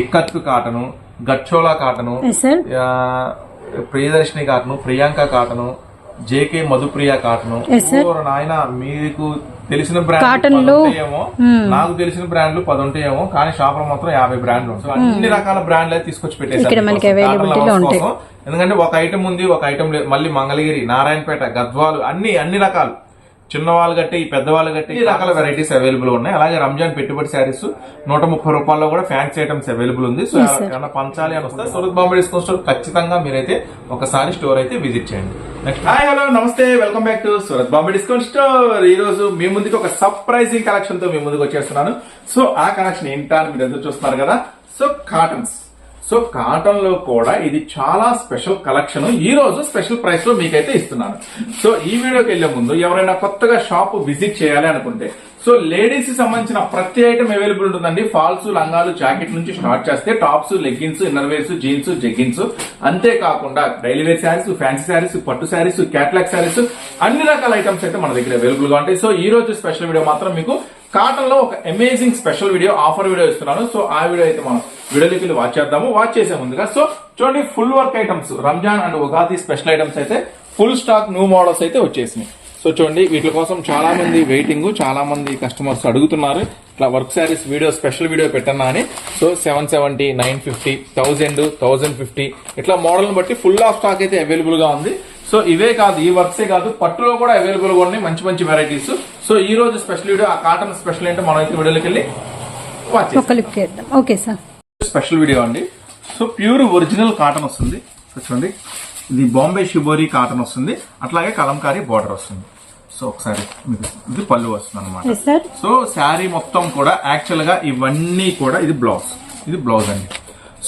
Ikat cotton గచ్చోలా cotton Priyadarshini cotton Priyanka cotton JK Madhupriya cotton. నాయన మీకు తెలిసిన బ్రాండ్ ఉంటాయేమో నాకు తెలిసిన బ్రాండ్లు పది ఉంటాయేమో కానీ షాప్లో మాత్రం యాభై బ్రాండ్లు. సో అన్ని రకాల బ్రాండ్లు అయితే తీసుకొచ్చి. కోసం. ఎందుకంటే ఒక ఐటమ్ ఉంది ఒక ఐటమ్ లేదు. మళ్ళీ మంగళగిరి నారాయణపేట గద్వాలు అన్ని అన్ని రకాలు. చిన్నవాళ్ళు గట్టి ఈ పెద్దవాళ్ళు గట్టి ఈ రకాల వెరైటీస్ అవైలబుల్ ఉన్నాయి. అలాగే రంజాన్ పెట్టుబడి శారీస్ నూట ముప్పై రూపాయల్లో కూడా ఫ్యాన్సీ ఐటమ్స్ అవైలబుల్ ఉంది. సో ఏమైనా పంచాలి అని వస్తే సూరత్ బాంబే డిస్కౌంట్ స్టోర్ ఖచ్చితంగా మీరైతే ఒకసారి స్టోర్ అయితే విజిట్ చేయండి. నెక్స్ట్ హాయ్ హలో నమస్తే welcome back to Surat Bombay discount store. ఈ రోజు మీ ముందుకి ఒక సర్ప్రైజింగ్ కలెక్షన్తో మీ ముందుకు వచ్చేస్తున్నాను. సో ఆ కలెక్షన్ ఏంటా అని మీరు ఎదురు చూస్తున్నారు కదా? సో కాటన్స్ సో కాటన్లో కూడా ఇది చాలా స్పెషల్ కలెక్షన్. ఈ రోజు స్పెషల్ ప్రైస్లో మీకైతే ఇస్తున్నాను. సో ఈ వీడియోకి వెళ్ళే ముందు ఎవరైనా కొత్తగా షాప్ విజిట్ చేయాలి అనుకుంటే సో లేడీస్కి సంబంధించిన ప్రతి ఐటమ్ అవైలబుల్ ఉంటుందండి. ఫాల్స్ లంగాలు జాకెట్ నుంచి స్టార్ట్ చేస్తే tops leggings inner wears jeans jeggings అంతేకాకుండా daily wear sarees fancy sarees పట్టు శారీస్ క్యాట్లాగ్ శారీస్ అన్ని రకాల ఐటమ్స్ అయితే మన దగ్గర అవైలబుల్గా ఉంటాయి. సో ఈ రోజు స్పెషల్ వీడియో మాత్రం మీకు కాటన్లో ఒక amazing special video offer video ఇస్తున్నాను. సో ఆ వీడియో అయితే మనం వీడియోలోకి వాచ్ చేద్దాము. వాచ్ చేసే ముందుగా సో చూడండి full work items Ramzan and Ugadi special items అయితే ఫుల్ స్టాక్ న్యూ మోడల్స్ అయితే వచ్చేసినాయి. సో చూడండి వీటి కోసం చాలా మంది వెయిటింగ్ చాలా మంది కస్టమర్స్ అడుగుతున్నారు. ఇట్లా work sarees video special video పెట్టన్నా అని. So seven seventy nine fifty thousand thousand fifty ఇట్లా మోడల్ని బట్టి ఫుల్ ఆఫ్ స్టాక్ అయితే అవైలబుల్గా ఉంది. సో ఇవే కాదు ఈ వర్క్సే కాదు పట్టులో కూడా అవైలబుల్గా ఉన్నాయి మంచి మంచి వెరైటీస్ సో ఈ రోజు స్పెషల్ వీడియో ఆ కాటన్ స్పెషల్ ఏంటో మనం అయితే వీడియోకి వెళ్ళి watch okay sir special video అండి. సో ప్యూర్ ఒరిజినల్ కాటన్ వస్తుంది. చూడండి. ఇది బాంబే షిబోరి కాటన్ వస్తుంది. అట్లాగే కలంకారీ బార్డర్ వస్తుంది. సో ఒకసారి మీకు ఇది పళ్ళు వస్తుంది అనమాట సో శారీ మొత్తం కూడా యాక్చువల్గా ఇవన్నీ కూడా ఇది బ్లౌజ్. ఇది బ్లౌజ్ అండి.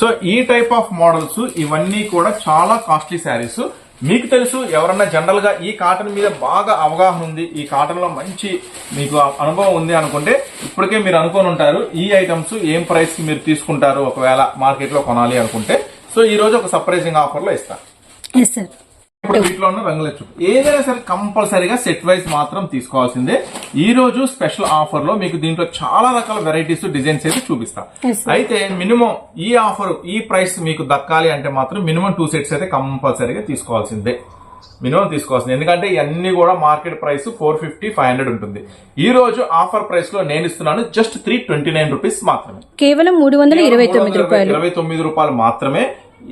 సో ఈ టైప్ ఆఫ్ మోడల్స్ ఇవన్నీ కూడా చాలా కాస్ట్లీ శారీస్. మీకు తెలుసు ఎవరన్నా జనరల్గా ఈ కాటన్ మీద బాగా అవగాహన ఉంది ఈ కాటన్లో మంచి మీకు అనుభవం ఉంది అనుకుంటే ఇప్పటికే మీరు అనుకొని ఉంటారు ఈ ఐటమ్స్ ఏం ప్రైస్కి మీరు తీసుకుంటారు ఒకవేళ మార్కెట్లో కొనాలి అనుకుంటే. సో ఈ రోజు ఒక సర్ప్రైజింగ్ ఆఫర్లో ఇస్తాను ఎస్ సార్ ఇప్పుడు వీటిలో ఉన్న ఏదైనా సరే కంపల్సరీగా సెట్ వైజ్ మాత్రం తీసుకోవాల్సిందే. ఈ రోజు స్పెషల్ ఆఫర్లో మీకు దీంట్లో చాలా రకాల వెరైటీస్ డిజైన్స్ అయితే చూపిస్తా. అయితే మినిమం ఈ ఆఫర్ ఈ ప్రైస్ మీకు దక్కాలి అంటే మాత్రం మినిమం టూ సెట్స్ అయితే కంపల్సరీగా తీసుకోవాల్సిందే. మినిమం తీసుకోవాల్సింది. ఎందుకంటే ఇవన్నీ కూడా market price four fifty five hundred ఉంటుంది. ఈ రోజు ఆఫర్ ప్రైస్లో నేను ఇస్తున్నాను just three twenty nine rupees మాత్రమే. కేవలం మూడు వందల ఇరవై తొమ్మిది రూపాయలు ఇరవై తొమ్మిది రూపాయలు మాత్రమే.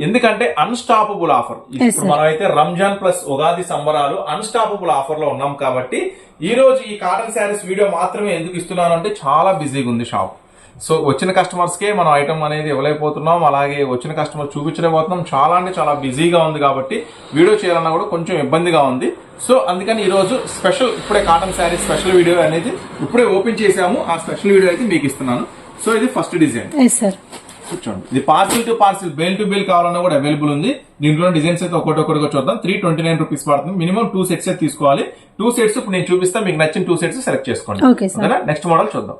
ఎందుకంటే అన్స్టాపబుల్ ఆఫర్ ఇప్పుడు మనం అయితే రంజాన్ ప్లస్ ఉగాది సంబరాలు అన్స్టాపబుల్ ఆఫర్లో ఉన్నాం కాబట్టి ఈ రోజు ఈ కాటన్ శారీస్ వీడియో మాత్రమే ఎందుకు ఇస్తున్నాను అంటే చాలా బిజీగా ఉంది షాప్ సో వచ్చిన కస్టమర్స్ కే మనం ఐటమ్ అనేది ఇవ్వలేకపోతున్నాం అలాగే వచ్చిన కస్టమర్ చూపించలేకపోతున్నాం. చాలా అంటే చాలా బిజీగా ఉంది కాబట్టి వీడియో చేయాలన్నా కూడా కొంచెం ఇబ్బందిగా ఉంది. సో అందుకని ఈ రోజు స్పెషల్ ఇప్పుడే కాటన్ శారీ స్పెషల్ వీడియో అనేది ఇప్పుడే ఓపెన్ చేసాము ఆ స్పెషల్ వీడియో అయితే మీకు ఇస్తున్నాను. సో ఇది ఫస్ట్ డిజైన్ సార్ చూడండి ఇది parcel to parcel bale to bale కావాలన్నా కూడా అవైలబుల్ ఉంది. దీంట్లో డిజైన్స్ అయితే ఒకటి ఒకటిగా చూద్దాం. త్రీ ట్వంటీ నైన్ రూపీస్ పడుతుంది. మినిమం టూ సెట్స్ అయితే తీసుకోవాలి. టూ సెట్స్ ఇప్పుడు నేను చూపిస్తా మీకు నచ్చిన టూ సెట్స్ సెలెక్ట్ చేసుకోండి. నెక్స్ట్ మోడల్ చూద్దాం.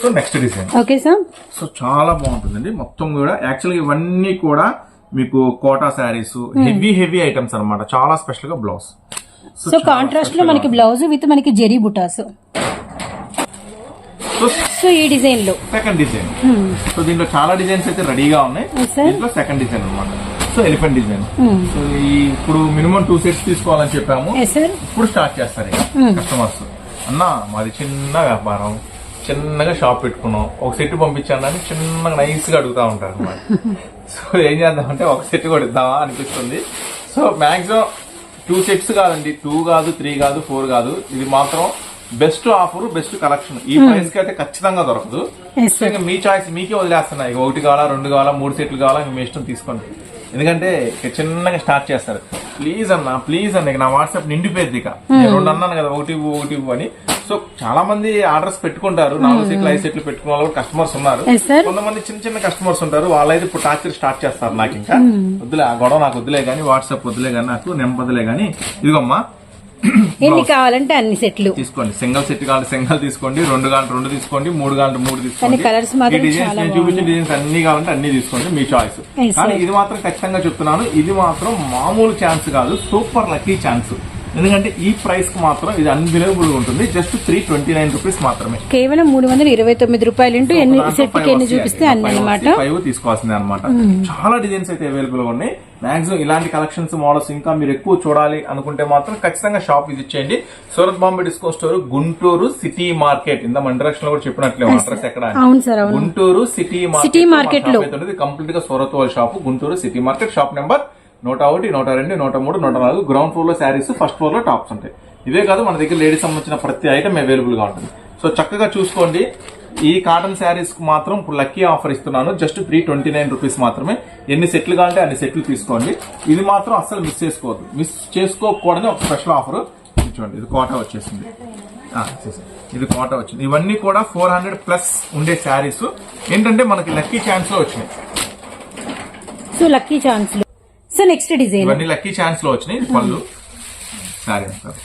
So next design okay sir so చాలా బాగుంటుందండి. మొత్తం కూడా యాక్చువల్గా ఇవన్నీ కూడా మీకు Kota sarees heavy heavy items అన్నమాట. చాలా స్పెషల్గా బ్లౌజ్ సో కాంట్రాస్ట్లో మనకి బ్లౌజ్ విత్ మనకి జెరీ బుటాస్. సో ఈ డిజైన్లో. సెకండ్ డిజైన్ సో దీంట్లో చాలా డిజైన్స్ అయితే రెడీగా ఉన్నాయి. దీంట్లో సెకండ్ డిజైన్ అన్నమాట. సో ఎలిఫెంట్ డిజైన్ సో ఇప్పుడు మినిమం టూ సెట్స్ తీసుకోవాలని చెప్పాము. ఇప్పుడు స్టార్ట్ చేస్తారు ఇక కస్టమర్స్ అన్న మాది చిన్న వ్యాపారం. చిన్నగా షాప్ పెట్టుకున్నాం. ఒక సెట్ పంపించాను అని చిన్నగా నైస్గా అడుగుతా ఉంటారు అన్నమాట. సో ఏం చేద్దామంటే ఒక సెట్ కూడా ఇద్దామా అనిపిస్తుంది. సో మాక్సిమం టూ సెట్స్ కాదండి. టూ కాదు త్రీ కాదు ఫోర్ కాదు. ఇది మాత్రం బెస్ట్ ఆఫర్ బెస్ట్ కలెక్షన్. ఈ ప్రైస్కి అయితే ఖచ్చితంగా దొరకదు. మీ చాయిస్ మీకే వదిలేస్తున్నా ఇక ఒకటి కావాలా రెండు కావాలా మూడు సెట్లు కావాలా మీ ఇష్టం తీసుకోండి. ఎందుకంటే చిన్నగా స్టార్ట్ చేస్తారు. ప్లీజ్ అన్న ప్లీజ్ అన్న ఇక నా వాట్సాప్ నిండిపోయింది ఇక. నేను రెండు అన్నాను కదా ఒకటి ఒకటి అని. సో చాలా మంది ఆర్డర్స్ పెట్టుకుంటారు. నాలుగు సెట్లు ఐదు సెట్లు పెట్టుకున్న వాళ్ళు కస్టమర్స్ ఉన్నారు. కొంతమంది చిన్న చిన్న కస్టమర్స్ ఉంటారు. వాళ్ళైతే ఇప్పుడు టార్చర్ స్టార్ట్ చేస్తారు నాకు ఇంకా. వద్దులే ఆ గొడవ నాకు వద్దులే కానీ వాట్సాప్ వద్దులే కానీ నాకు నెంపదులే కానీ ఇదిగమ్మా ఎన్ని కావాలంటే అన్ని సెట్లు. తీసుకోండి. సింగల్ సెట్ కావాలి సింగల్ తీసుకోండి. రెండు కావాలి రెండు తీసుకోండి. మూడు కావాలి మూడు తీసుకోండి. మాత్రం డిజైన్స్ నేను చూపించిన డిజైన్స్ అన్ని కావాలంటే అన్ని తీసుకోండి. మీ చాయిస్ కానీ. ఇది మాత్రం ఖచ్చితంగా చెప్తున్నాను. ఇది మాత్రం మామూలు ఛాన్స్ కాదు. సూపర్ లక్కీ ఛాన్స్ ఎందుకంటే ఈ ప్రైస్కి మాత్రం ఇది అన్బిలీవబుల్ ఉంటుంది. Just three twenty nine rupees మాత్రమే. కేవలం మూడు వందల ఇరవై తొమ్మిది రూపాయలు ఇంటూ ఎన్ని సెట్కి ఎన్ని చూపిస్తే అన్ని అనమాట ఫైవ్ తీసుకోవాల్సిందే అనమాట చాలా డిజైన్స్ అయితే అవైలబుల్గా ఉన్నాయి. మాక్సిమం ఇలాంటి కలెక్షన్స్ మోడల్స్ ఇంకా మీరు ఎక్కువ చూడాలి అనుకుంటే మాత్రం ఖచ్చితంగా షాప్ విజిట్ చేయండి. Surat Bombay discount store Guntur city market. ఇంత మన ఇంట్రడక్షన్లో కూడా చెప్పినట్లే అడ్రస్ ఎక్కడ గుంటూరు సిటీ City market లో. కంప్లీట్గా సూరత్ వాళ్ళ shop Guntur city market. Shop number నూట ఒకటి నూట రెండు నూట మూడు నూట నాలుగు గ్రౌండ్ ఫ్లోర్లో శారీస్ ఫస్ట్ ఫ్లోర్లో టాప్స్ ఉంటాయి. ఇవే కాదు మన దగ్గర లేడీస్ సంబంధించిన ప్రతి ఐటమ్ అవైలబుల్గా ఉంటుంది. సో చక్కగా చూసుకోండి. ఈ కాటన్ శారీస్కి మాత్రం ఇప్పుడు లక్కీ ఆఫర్ ఇస్తున్నాను. Just three twenty nine rupees మాత్రమే. ఎన్ని సెట్లు కావాలంటే అన్ని సెట్లు తీసుకోండి. ఇది మాత్రం అస్సలు మిస్ చేసుకోవద్దు. మిస్ చేసుకోకూడని ఒక స్పెషల్ ఆఫర్ చూడండి. ఇది కోట వచ్చేసింది. ఇది కోట వచ్చింది. ఇవన్నీ కూడా ఫోర్ హండ్రెడ్ ప్లస్ ఉండే శారీస్ ఏంటంటే మనకి లక్కీ ఛాన్స్లో వచ్చినాయి. So lucky chance so next design ఇవన్నీ లక్కీ ఛాన్స్లో వచ్చినాయి. ఇది పళ్ళు అంటారు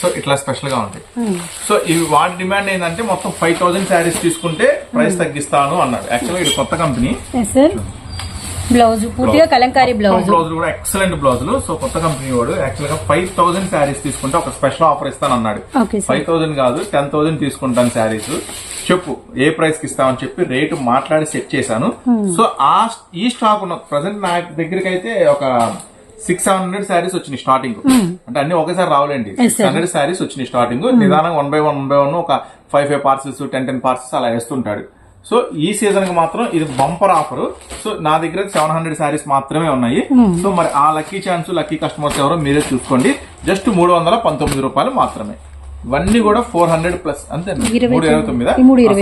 సో ఇట్లా స్పెషల్గా ఉంటాయి. సో ఇవి వాటి డిమాండ్ ఏంటంటే మొత్తం ఫైవ్ థౌసండ్ శారీస్ తీసుకుంటే ప్రైస్ తగ్గిస్తాను అన్నారు యాక్చువల్గా ఇది కొత్త కంపెనీ సార్ బ్లౌజ్ పూర్తిగా కలంకారీ బ్లౌజ్. బ్లౌజ్ కూడా ఎక్సలెంట్ బ్లౌజులు. సో కొత్త కంపెనీ వాడు. యాక్చువల్గా ఫైవ్ థౌసండ్ శారీస్ తీసుకుంటే ఒక స్పెషల్ ఆఫర్ ఇస్తాను అన్నాడు ఫైవ్ థౌసండ్ కాదు టెన్ థౌసండ్ తీసుకుంటాను శారీస్ చెప్పు ఏ ప్రైస్కి ఇస్తామని చెప్పి రేటు మాట్లాడి సెట్ చేశాను. సో ఆ ఈ స్టాక్ ఉన్న ప్రజెంట్ నా దగ్గరికి అయితే ఒక సిక్స్ సెవెన్ హండ్రెడ్ శారీస్ వచ్చినాయి స్టార్టింగ్ అంటే అన్ని ఒకేసారి రావులేండి. సిక్స్ హండ్రెడ్ శారీస్ వచ్చినాయి స్టార్టింగ్ నిదానంగా one by one one by one ఒక five five parcels ten ten parcels అలా వేస్తుంటాడు. సో ఈ సీజన్కి మాత్రం ఇది బంపర్ ఆఫర్. సో నా దగ్గర సెవెన్ హండ్రెడ్ శారీస్ మాత్రమే ఉన్నాయి. సో మరి ఆ లక్కీ ఛాన్స్ లక్కీ కస్టమర్స్ ఎవరో మీరే చూసుకోండి. జస్ట్ మూడు వందల పంతొమ్మిది రూపాయలు మాత్రమే. ఇవన్నీ కూడా ఫోర్ హండ్రెడ్ ప్లస్ అంతే మూడు ఇరవై తొమ్మిది?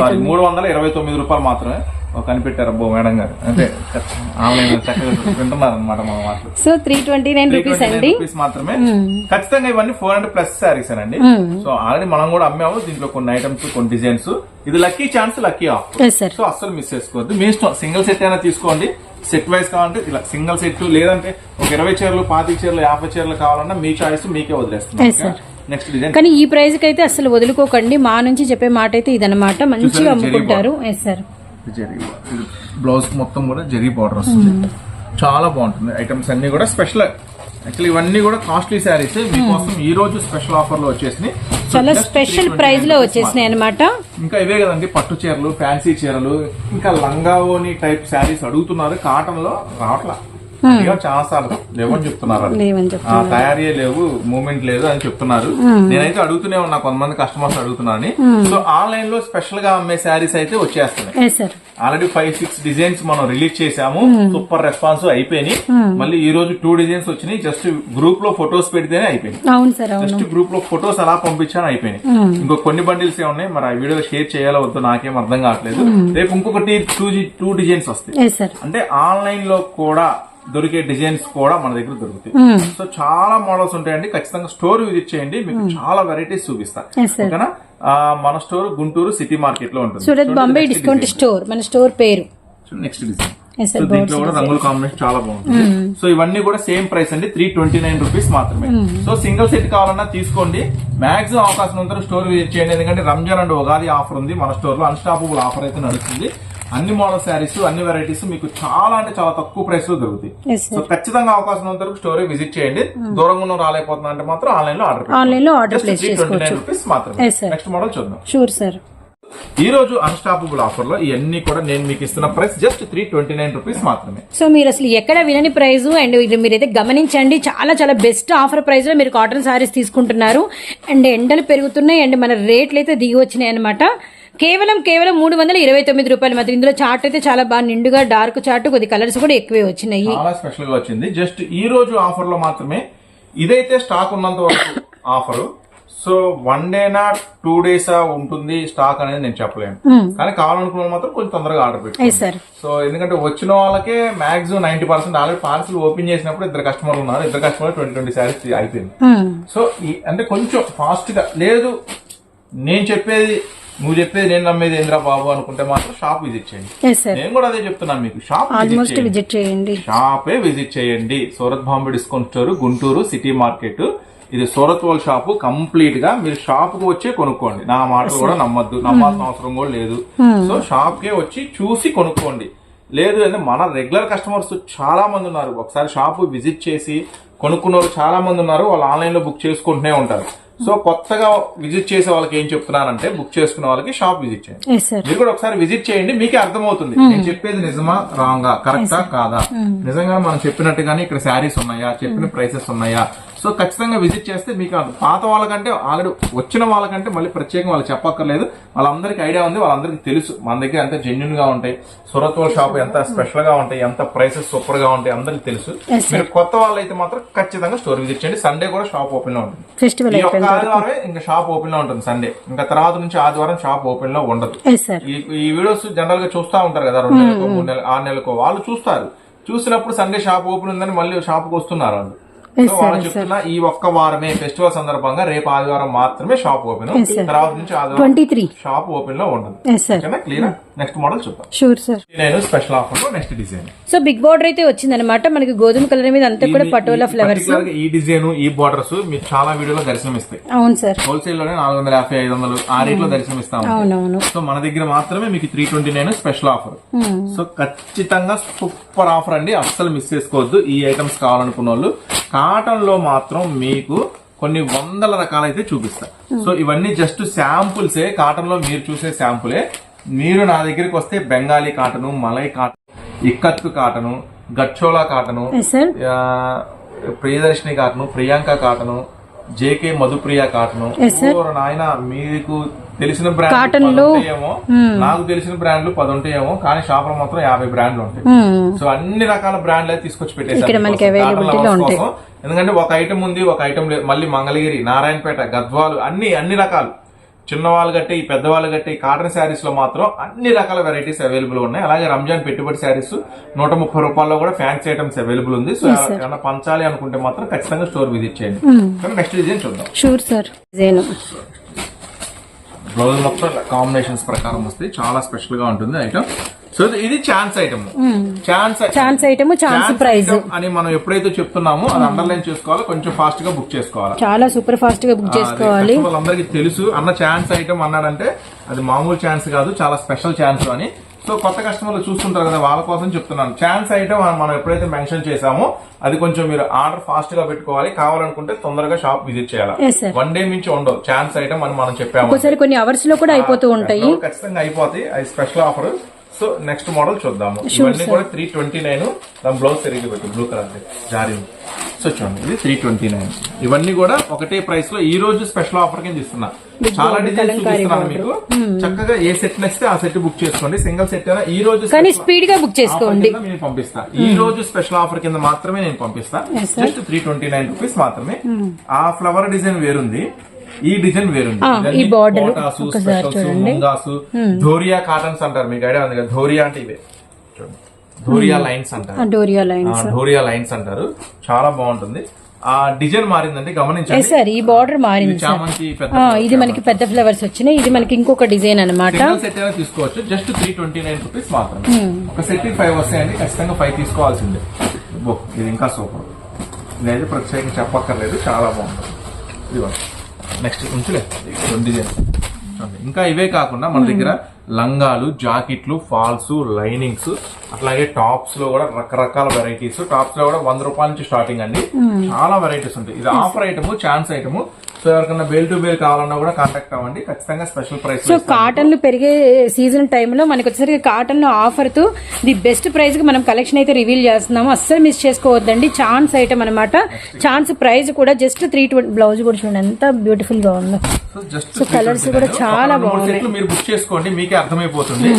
సారీ మూడు వందల ఇరవై తొమ్మిది రూపాయలు మాత్రమే. కనిపెట్టారు అబ్బో మేడం గారు. అంటే ఆన్లైన్ చక్కగా వింటున్నారు అనమాట మన మాటలు. So three twenty nine rupees అండి. రూపీస్ మాత్రమే. ఖచ్చితంగా ఇవన్నీ ఫోర్ హండ్రెడ్ ప్లస్ శారీస్ అండి సో ఆల్రెడీ మనం కూడా అమ్మాము దీంట్లో కొన్ని ఐటమ్స్ కొన్ని డిజైన్స్ ఇది lucky chance lucky off so అస్సలు మిస్ చేసుకోవద్దు. మీ ఇష్టం సింగిల్ సెట్ అయినా తీసుకోండి. సెట్ వైస్ కావాలంటే ఇలా సింగిల్ సెట్ లేదంటే ఒక ఇరవై చీరలు పాతిక చీరలు యాభై చీరలు కావాలన్నా మీ చాయిస్ మీకే వదిలేస్తున్నాం sir. నెక్స్ట్ డిజైన్ కానీ ఈ ప్రైస్కి అయితే అసలు వదులుకోకండి. మా నుంచి చెప్పే మాట అయితే ఇదన్నమాట మంచిగా అమ్ముకుంటారు. ఎస్ సార్ జరీ ఇది బ్లౌజ్ మొత్తం కూడా జరీ బార్డర్ వస్తుంది. చాలా బాగుంటుంది. ఐటమ్స్ అన్ని కూడా స్పెషల్. యాక్చువల్లీ ఇవన్నీ కూడా కాస్ట్లీ శారీస్. మీకోసం ఈ రోజు స్పెషల్ ఆఫర్లో వచ్చేసినాయి చాలా స్పెషల్ 329 ప్రైస్లో వచ్చేసినాయి అనమాట ఇంకా ఇవే కదండి పట్టు చీరలు ఫ్యాన్సీ చీరలు ఇంకా లంగావోని టైప్ శారీస్ అడుగుతున్నారు. కాటన్లో రావట్లా. చాలా సార్లు లేవని చెప్తున్నారు తయారీ లేవు మూమెంట్ లేదు అని చెప్తున్నారు. నేనైతే అడుగుతూనే ఉన్నా కొంతమంది కస్టమర్స్ అడుగుతున్నారని. సో ఆన్లైన్లో స్పెషల్గా అమ్మే శారీస్ అయితే వచ్చేస్తున్నాయి. ఆల్రెడీ ఫైవ్ సిక్స్ డిజైన్స్ మనం రిలీజ్ చేసాము సూపర్ రెస్పాన్స్ అయిపోయినాయి. మళ్ళీ ఈ రోజు టూ డిజైన్స్ వచ్చినాయి. జస్ట్ గ్రూప్లో ఫొటోస్ పెడితేనే అయిపోయింది జస్ట్ గ్రూప్లో ఫొటోస్ అలా పంపించాను అయిపోయినాయి. ఇంకో కొన్ని బండిల్స్ ఏ ఉన్నాయి మరి ఆ వీడియో షేర్ చేయాలో వద్దో నాకేం అర్థం కావట్లేదు. రేపు ఇంకొకటి టూ టూ డిజైన్స్ వస్తాయి. అంటే ఆన్లైన్లో కూడా దొరికే డిజైన్స్ కూడా మన దగ్గర దొరుకుతాయి. సో చాలా మోడల్స్ ఉంటాయండి. ఖచ్చితంగా స్టోర్ విజిట్ చేయండి. మీకు చాలా వెరైటీస్ చూపిస్తా. ఓకేనా? మన స్టోర్ గుంటూరు సిటీ మార్కెట్లో ఉంటుంది సూరత్ బాంబే డిస్కౌంట్ స్టోర్ మన స్టోర్ పేరు. నెక్స్ట్ డిజైన్ సో దీంట్లో కూడా రంగుల కాంబినేషన్ చాలా బాగుంటుంది. సో ఇవన్నీ కూడా సేమ్ ప్రైస్ అండి. త్రీ ట్వంటీ నైన్ రూపీస్ మాత్రమే. సో సింగిల్ సెట్ కావాలన్నా తీసుకోండి. మాక్సిమం అవకాశం ఉంటే స్టోర్ విజిట్ చేయండి. ఎందుకంటే రంజాన్ అండ్ ఉగాది ఆఫర్ ఉంది. మన స్టోర్లో అన్స్టాపబుల్ ఆఫర్ అయితే నడుస్తుంది. అన్ని మోడల్ శారీస్ అన్ని వెరైటీస్ మీకు చాలా అంటే చాలా తక్కువ ప్రైస్లో దొరుకుతాయి. సో ఖచ్చితంగా అవకాశం ఉన్నంత వరకు స్టోర్ విజిట్ చేయండి. దూరంగా ఉన్న రాలేకపోతున్నా అంటే మాత్రం ఆన్లైన్లో ఆర్డర్ ఆన్లైన్లో ఆర్డర్ ప్లేస్ చేసుకోవచ్చు. రూపీస్ మాత్రమే. నెక్స్ట్ మోడల్ చూద్దాం. షూర్ సార్ ఈ రోజు అన్స్టాపబుల్ ఆఫర్లో ఇవన్నీ కూడా నేను మీకు ఇస్తున్న price just three twenty nine rupees మాత్రమే. సో మీరు అసలు ఎక్కడ వినని ప్రైస్ అండ్ ఇది మీరైతే గమనించండి. చాలా చాలా బెస్ట్ ఆఫర్ ప్రైస్లో మీరు కాటన్ సారీస్ తీసుకుంటున్నారు. అండ్ ఎండలు పెరుగుతున్నాయి అండ్ మన రేట్లు అయితే దిగి వచ్చినాయి అనమాట కేవలం కేవలం మూడు వందల ఇరవై తొమ్మిది రూపాయలు మాత్రం. ఇందులో చార్ట్ అయితే చాలా బాగా నిండుగా డార్క్ చార్ట్ కొద్ది కలర్స్ కూడా ఎక్కువే వచ్చినాయి. చాలా స్పెషల్గా వచ్చింది. జస్ట్ ఈ రోజు ఆఫర్లో మాత్రమే ఇదైతే స్టాక్ ఉన్నంత వరకు ఆఫర్. సో వన్ డేనా టూ డేసా ఉంటుంది స్టాక్ అనేది నేను చెప్పలేను. కానీ కావాలనుకున్న మాత్రం కొంచెం తొందరగా ఆర్డర్ పెట్టి ఎస్ సార్ సో ఎందుకంటే వచ్చిన వాళ్ళకే maximum ninety percent already parcel open చేసినప్పుడు ఇద్దరు కస్టమర్లు ఉన్నారు. ఇద్దరు కస్టమర్ ట్వంటీ ట్వంటీ శారీస్ అయిపోయింది. సో ఈ అంటే కొంచెం ఫాస్ట్గా లేదు నేను చెప్పేది నువ్వు చెప్పేది నేను నమ్మేది ఏంద్రా బాబు అనుకుంటే మాత్రం షాప్ విజిట్ చేయండి. నేను కూడా అదే చెప్తున్నాను మీకు. షాప్ విజిట్ ఆల్మోస్ట్ చేయండి. విజిట్ చేయండి. షాపే విజిట్ చేయండి. Surat Bombay discount store Guntur city market. ఇది సూరత్ వాళ్ళ షాపు కంప్లీట్గా మీరు షాప్కు వచ్చే కొనుక్కోండి. నా మాట కూడా నమ్మద్దు. నమ్మాల్సిన అవసరం కూడా లేదు. సో షాప్ కే వచ్చి చూసి కొనుక్కోండి. లేదు అంటే మన రెగ్యులర్ కస్టమర్స్ చాలా మంది ఉన్నారు. ఒకసారి షాప్ విజిట్ చేసి కొనుక్కున్న వాళ్ళు చాలా మంది ఉన్నారు. వాళ్ళు ఆన్లైన్లో బుక్ చేసుకుంటూనే ఉంటారు. సో కొత్తగా విజిట్ చేసే వాళ్ళకి ఏం చెప్తున్నానంటే బుక్ చేసుకున్న వాళ్ళకి షాప్ విజిట్ చేయండి. మీరు కూడా ఒకసారి విజిట్ చేయండి మీకే అర్థమవుతుంది. నేను చెప్పేది నిజమా రాంగా కరెక్టా కాదా? నిజంగా మనం చెప్పినట్టుగానే ఇక్కడ శారీస్ ఉన్నాయా చెప్పిన ప్రైసెస్ ఉన్నాయా సో ఖచ్చితంగా విజిట్ చేస్తే మీకు. పాత వాళ్ళకంటే ఆల్రెడీ వచ్చిన వాళ్ళకంటే మళ్ళీ ప్రత్యేకంగా వాళ్ళకి చెప్పక్కర్లేదు. వాళ్ళందరికీ ఐడియా ఉంది వాళ్ళందరికీ తెలుసు. మన దగ్గర ఎంత జెన్యున్గా ఉంటాయి. సూరత్ వాళ్ళ షాప్ ఎంత స్పెషల్గా ఉంటాయి ఎంత ప్రైసెస్ సూపర్గా ఉంటాయి అందరికి తెలుసు. మీరు కొత్త వాళ్ళు అయితే మాత్రం ఖచ్చితంగా స్టోర్ విజిట్ చేయండి. సండే కూడా షాప్ ఓపెన్లో ఉంటుంది ఈ ఒక్క అయిపోయింది ఆదివారమే ఇంకా షాప్ ఓపెన్లో ఉంటుంది సండే ఇంకా తర్వాత నుంచి ఆదివారం షాప్ ఓపెన్లో ఉండదు ఈ వీడియోస్ జనరల్గా చూస్తా ఉంటారు కదా రెండు నెలలకు మూడు నెలలు ఆరు నెలలకు వాళ్ళు చూస్తారు. చూసినప్పుడు సండే షాప్ ఓపెన్ ఉందని మళ్ళీ షాప్కు వస్తున్నారు వాళ్ళు. వాళ్ళు చెప్తున్నా ఈ ఒక్క వారమే ఫెస్టివల్ సందర్భంగా రేపు ఆదివారం మాత్రమే షాప్ ఓపెన్. తర్వాత నుంచి ఆదివారం షాప్ ఓపెన్లో ఉండదు క్లియర్? నెక్స్ట్ మోడల్ చూద్దాం. షూర్ సార్ నేను స్పెషల్ ఆఫర్లో next design so big border అయితే వచ్చిందనమాట మనకి గోధుమ కలర్ మీద అంతా కూడా పటోలా ఫ్లవర్స్ ఈ డిజైన్ ఈ బార్డర్స్ మీకు చాలా వీడియోలో దర్శనమిస్తాయి. అవును సార్ హోల్సేల్లోనే నాలుగు వందల యాభై ఐదు వందలు ఆ రేట్లో దర్శనమిస్తాం అవునవును. సో మన దగ్గర మాత్రమే మీకు three twenty nine special offer so ఖచ్చితంగా సూపర్ ఆఫర్ అండి. అస్సలు మిస్ చేసుకోవద్దు. ఈ ఐటమ్స్ కావాలనుకున్న వాళ్ళు కాటన్లో మాత్రం మీకు కొన్ని వందల రకాలైతే చూపిస్తా. సో ఇవన్నీ జస్ట్ శాంపుల్సే కాటన్లో మీరు చూసే శాంపులే మీరు నా దగ్గరికి వస్తే Bengali cotton Malai cotton ikat cotton గచ్చోలా cotton Priyadarshini cotton Priyanka cotton JK Madhupriya cotton. నాయన మీకు తెలిసిన బ్రాండ్లో, ఉంటాయేమో నాకు తెలిసిన బ్రాండ్లు పది ఉంటాయేమో కానీ షాప్లో మాత్రం యాభై బ్రాండ్లు ఉంటాయి. సో అన్ని రకాల బ్రాండ్లు అయితే తీసుకొచ్చి. కోసం. ఎందుకంటే ఒక ఐటమ్ ఉంది ఒక ఐటమ్ లేదు. మళ్ళీ మంగళగిరి నారాయణపేట గద్వాలు అన్ని అన్ని రకాలు. చిన్నవాళ్ళు గట్టి పెద్దవాళ్ళు గట్టి కాటన్ శారీస్లో మాత్రం అన్ని రకాల వెరైటీస్ అవైలబుల్ ఉన్నాయి. అలాగే రంజాన్ పెట్టుబడి శారీస్ నూట ముప్పై రూపాయల్లో కూడా ఫ్యాన్సీ ఐటమ్స్ అవైలబుల్ ఉంది. సో ఏమైనా పంచాలి అనుకుంటే మాత్రం ఖచ్చితంగా స్టోర్ విజిట్ చేయండి. నెక్స్ట్ డిజైన్ చూద్దాం. షూర్ సార్ డిజైన్ బ్లౌజ్ మొత్తం కాంబినేషన్స్ ప్రకారం వస్తే చాలా స్పెషల్గా ఉంటుంది ఐటమ్ సో ఇది chance item chance chance item chance prize అని మనం ఎప్పుడైతే చెప్తున్నామో అది అండర్లైన్ చేసుకోవాలి కొంచెం ఫాస్ట్గా బుక్ చేసుకోవాలి. చాలా సూపర్ ఫాస్ట్గా బుక్ చేసుకోవాలి. వాళ్ళందరికీ తెలుసు అన్న ఛాన్స్ ఐటమ్ అన్నాడంటే అది మామూలు ఛాన్స్ కాదు చాలా స్పెషల్ ఛాన్స్ అని. సో కొత్త కస్టమర్లు చూస్తుంటారు కదా వాళ్ళ కోసం చెప్తున్నాను. ఛాన్స్ ఐటమ్ మనం ఎప్పుడైతే మెన్షన్ చేసామో అది కొంచెం మీరు ఆర్డర్ ఫాస్ట్గా పెట్టుకోవాలి. కావాలనుకుంటే తొందరగా షాప్ విజిట్ చేయాలి. వన్ డే నుంచి ఉండవు. ఛాన్స్ ఐటమ్ అని మనం చెప్పాము. కొన్ని అవర్స్లో కూడా అయిపోతూ ఉంటాయి. ఖచ్చితంగా అయిపోతాయి. అది special offer so next model చూద్దాము. ఇవన్నీ కూడా త్రీ ట్వంటీ నైన్ దాని బ్లౌజ్ తిరిగి పెట్టి బ్లూ కలర్ జారీ సో చూడండి ఇది త్రీ ట్వంటీ నైన్ ఇవన్నీ కూడా ఒకటే ప్రైస్లో ఈ రోజు స్పెషల్ ఆఫర్ కింద ఇస్తున్నా. చాలా డిజైన్స్ చూపిస్తున్నాను మీకు. చక్కగా ఏ సెట్ నచ్చితే ఆ సెట్ బుక్ చేసుకోండి. సింగిల్ సెట్ అయినా ఈ రోజు కానీ స్పీడ్గా బుక్ చేసుకోండి. నేను పంపిస్తా. ఈ రోజు స్పెషల్ ఆఫర్ కింద మాత్రమే నేను పంపిస్తా. Just three twenty nine rupees మాత్రమే. ఆ ఫ్లవర్ డిజైన్ వేరుంది. ఈ డిజైన్ ఇవన్నీ ఈ ఒకసారి చూడండి. ముంగాసు ధోరియా కాటన్స్ అంటారు మీకు ఐడియా ఉంది కదా? ధోరియా అంటే ఇవే. చూడండి. ధోరియా లైన్స్ అంటారు. డోరియా ఆ, లైన్స్. ధోరియా లైన్స్ అంటారు. చాలా బాగుంటుంది. ఆ డిజైన్ మారిందండి గమనించండి. సార్ ఈ బార్డర్ మారింది ఇది ఇది మనకి పెద్ద ఫ్లవర్స్ వచ్చినాయి. ఇది మనకి ఇంకొక డిజైన్ అన్నమాట. సింగిల్ సెట్ అయినా తీసుకోవచ్చు. Just three twenty nine rupees మాత్రమే ఒక సెట్ ఫైవ్ వస్తాయండి. ఖచ్చితంగా ఫైవ్ తీసుకోవాల్సిందే. ఇది ఇంకా సూపర్. ఇదైతే ప్రత్యేకంగా చెప్పక్కర్లేదు. చాలా బాగుంటుంది. ఇదిగోండి నెక్స్ట్ ఉంచులే. చూడండి. ఇంకా ఇవే కాకుండా మన దగ్గర లంగాలు జాకెట్లు ఫాల్స్ లైనింగ్స్ అట్లాగే టాప్స్లో కూడా రకరకాల వెరైటీస్. టాప్స్లో కూడా వంద రూపాయల నుంచి స్టార్టింగ్ అండి. చాలా వెరైటీస్ ఉంటాయి. ఇది offer item chance item. So ఎవరికైనా బేల్ టు బేల్ కావాలన్నా కూడా కాంటాక్ట్ అవ్వండి. ఖచ్చితంగా స్పెషల్ ప్రైస్ సో కాటన్లు పెరిగే సీజన్ టైంలో మనకి వచ్చేసరికి కాటన్ ఆఫర్తో ది బెస్ట్ ప్రైస్కి మనం కలెక్షన్ అయితే రివీల్ చేస్తున్నాము. అస్సలు మిస్ చేసుకోవద్దండి. ఛాన్స్ ఐటమ్ అనమాట ఛాన్స్ ప్రైస్ కూడా జస్ట్ త్రీ ట్వంటీ బ్లౌజ్ కూడా చూడండి ఎంత బ్యూటిఫుల్గా ఉందో. జస్ట్ సో colours కూడా చాలా. సెట్లు మీరు బుక్ చేసుకోండి మీకే అర్థమైపోతుంది.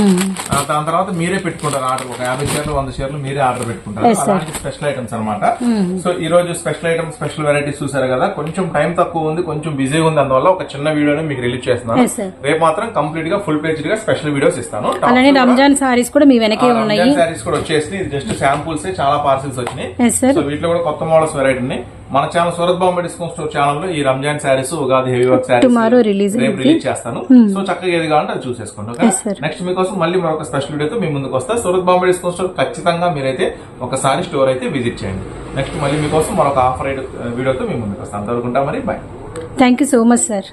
ఆ, దాని తర్వాత మీరే పెట్టుకుంటారు ఆర్డర్. ఒక యాభై షేర్లు వంద షేర్లు మీరే ఆర్డర్ పెట్టుకుంటారు. అలాంటి స్పెషల్ ఐటమ్స్ అన్నమాట. సో ఈ రోజు స్పెషల్ ఐటమ్స్ స్పెషల్ వెరైటీస్ చూసారు కదా. కొంచెం టైం తక్కువ ఉంది కొంచెం బిజీగా ఉంది అందువల్ల ఒక చిన్న వీడియోని మీకు రిలీజ్ చేస్తున్నాను. రేపు మాత్రం కంప్లీట్గా ఫుల్ పేజ్గా స్పెషల్ వీడియోస్ ఇస్తాను. అలానే రంజాన్ సారీస్ కూడా మీ వెనకే ఉన్నాయి. సారీస్ కూడా వచ్చేసి జస్ట్ శాంపుల్స్ చాలా పార్సిల్స్ వచ్చినాయి. సో వీటిలో కూడా కొత్త మోడల్స్ వెరైటీ ఉన్నాయి. మన channel Surat Bombay discount store ఛానల్లో ఈ రంజాన్ శారీస్ ఉగాది హెవీ వర్క్ శారీస్ రేపు రిలీజ్ చేస్తాను. సో చక్కగా ఏది కావాలంటే అది చూసేసుకోండి. నెక్స్ట్ మీకోసం మళ్ళీ మరొక స్పెషల్ వీడియోతో మీ ముందుకు వస్తా. సూరత్ బాంబే డిస్కౌంట్ స్టోర్ ఖచ్చితంగా మీరైతే ఒకసారి స్టోర్ అయితే విజిట్ చేయండి. నెక్స్ట్ మళ్ళీ మీకోసం మరొక ఆఫర్ వీడియోతో మీ ముందుకు వస్తాను అంతవరకు మరి bye thank you so much sir